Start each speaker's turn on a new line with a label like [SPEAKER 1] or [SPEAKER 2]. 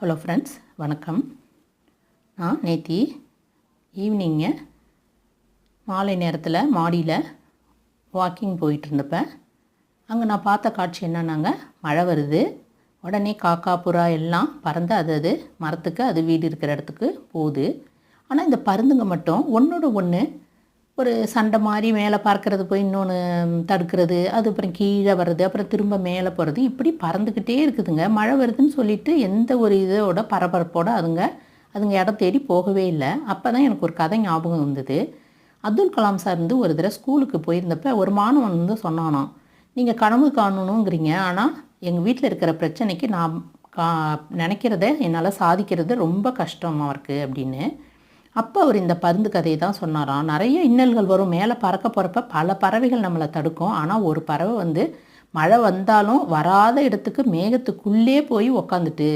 [SPEAKER 1] Hello friends வணக்கம். நான் நேத்தி. ஈவினிங்க மாலை நேரத்தில் மாடியில் வாக்கிங் போயிட்டு அங்கே நான் பார்த்த காட்சி என்னன்னாங்க? மழை வருது. உடனே காக்கா புறா எல்லாம் பறந்து அது அது மரத்துக்கு அது வீடு இருக்கிற இடத்துக்கு போகுது. ஆனால் இந்த பருந்துங்க மட்டும் ஒன்றோட ஒன்று ஒரு சண்டை மாதிரி மேலே பார்க்கறது போய் இன்னொன்று தடுக்கிறது அது அப்புறம் கீழே வர்றது அப்புறம் திரும்ப மேலே போகிறது இப்படி பறந்துக்கிட்டே இருக்குதுங்க. மழை வருதுன்னு சொல்லிட்டு எந்த ஒரு இதோட பரபரப்போட அதுங்க அதுங்க இடம் தேடி போகவே இல்லை. அப்போ தான் எனக்கு ஒரு கதை ஞாபகம் வந்தது. அப்துல் கலாம் சார் வந்து ஒரு தடவை ஸ்கூலுக்கு போயிருந்தப்ப ஒரு மாணவன் வந்து சொன்னானாம் நீங்கள் கனவு காணணுங்கிறீங்க ஆனால் எங்கள் வீட்டில் இருக்கிற பிரச்சனைக்கு நான் கா நினைக்கிறத என்னால் சாதிக்கிறது ரொம்ப கஷ்டமாக இருக்குது அப்படின்னு. அப்போ அவர் இந்த பருந்து கதையை தான் சொன்னாராம் நிறைய இன்னல்கள் வரும். மேலே பறக்க போகிறப்ப பல பறவைகள் நம்மளை தடுக்கும். ஆனால் ஒரு பறவை வந்து மழை வந்தாலும் வராத இடத்துக்கு மேகத்துக்குள்ளே போய் உக்காந்துட்டு